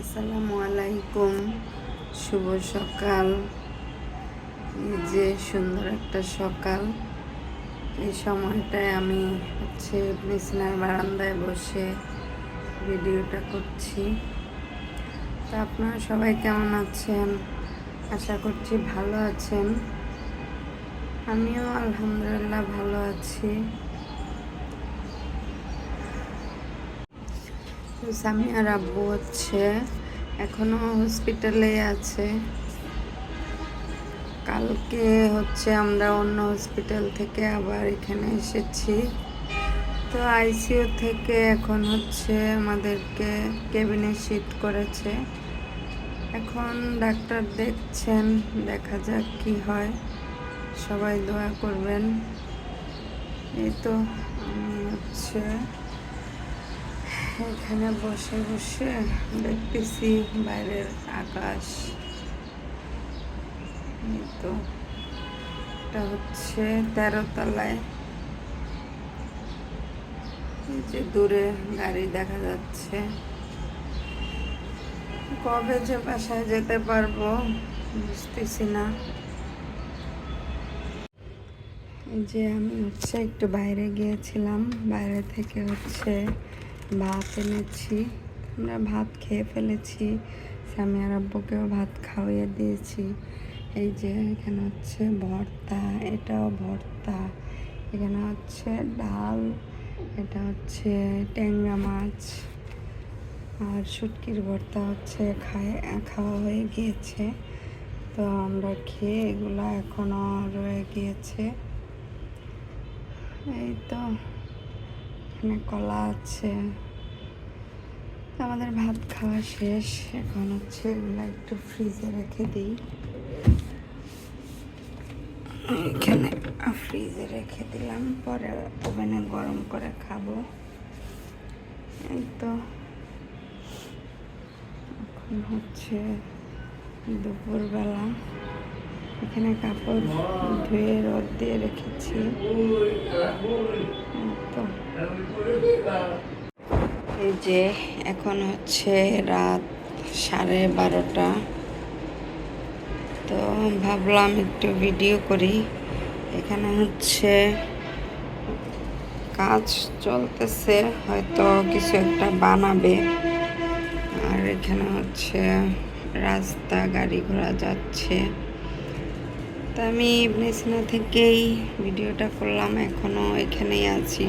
আসসালামু আলাইকুম। শুভ সকাল। যে সুন্দর একটা সকাল। এই সময়টায় আমি হচ্ছে বিছনার বারান্দায় বসে ভিডিওটা করছি। তা আপনারা সবাই কেমন আছেন? আশা করছি ভালো আছেন। আমিও আলহামদুলিল্লাহ ভালো আছি। সামিয়ার আব্বু হচ্ছে, এখনও হসপিটালে আছে। কালকে হচ্ছে আমরা অন্য হসপিটাল থেকে আবার এখানে এসেছি। তো আইসিইউ থেকে এখন হচ্ছে আমাদেরকে কেবিনে শিফট করেছে। এখন ডাক্তার দেখছেন, দেখা যাক কি হয়। সবাই দোয়া করবেন। এই তো আমি হচ্ছে এখানে বসে বসে দেখতেছি বাইরের আকাশ। তো, এটা হচ্ছে তেরো তলায়। যে দূরে গাড়ি দেখা যাচ্ছে। কবে যে বাসায় যেতে পারব বুঝতেছি না। যে আমি হচ্ছে একটু বাইরে গিয়েছিলাম, বাইরে থেকে হচ্ছে ভাত এনেছি। আমরা ভাত খেয়ে ফেলেছি। স্বামী আর আব্বুকেও ভাত খাওয়িয়ে দিয়েছি। এই যে এখানে হচ্ছে ভর্তা, এটাও ভর্তা। এখানে হচ্ছে ডাল, এটা হচ্ছে ট্যাংরা মাছ। আর শুটকির ভর্তা হচ্ছে খায়, খাওয়া হয়ে গিয়েছে। তো আমরা খেয়ে এগুলো এখনও রয়ে গিয়েছে। এই তো। এখানে কলা আছে। আমাদের ভাত খাওয়া শেষ। এখন হচ্ছে এগুলো একটু ফ্রিজে রেখে দিই। এখানে ফ্রিজে রেখে দিলাম। পরে ওভেনে গরম করে খাব। এই তো। এখন হচ্ছে দুপুরবেলা। এখানে কাপড় ধুয়ে রোদ দিয়ে রেখেছি। তো। এই যে এখন হচ্ছে রাত সাড়ে বারোটা। তো ভাবলাম একটু ভিডিও করি। এখানে হচ্ছে কাজ চলতেছে, হয়তো কিছু একটা বানাবে। আর এখানে হচ্ছে রাস্তা গাড়ি ঘোড়া যাচ্ছে। তা আমি ইবনেসিনা থেকেই ভিডিওটা করলাম এখনও এখানেই আছি।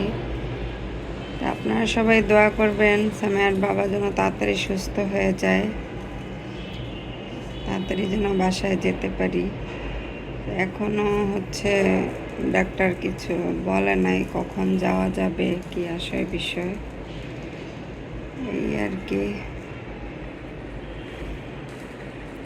তা আপনারা সবাই দোয়া করবেন, সামিয়ার বাবা যেন তাড়াতাড়ি সুস্থ হয়ে যায়, তাড়াতাড়ি যেন বাসায় যেতে পারি। এখনও হচ্ছে ডাক্তার কিছু বলে নাই, কখন যাওয়া যাবে, কি আশয় বিষয়, এই আর কি।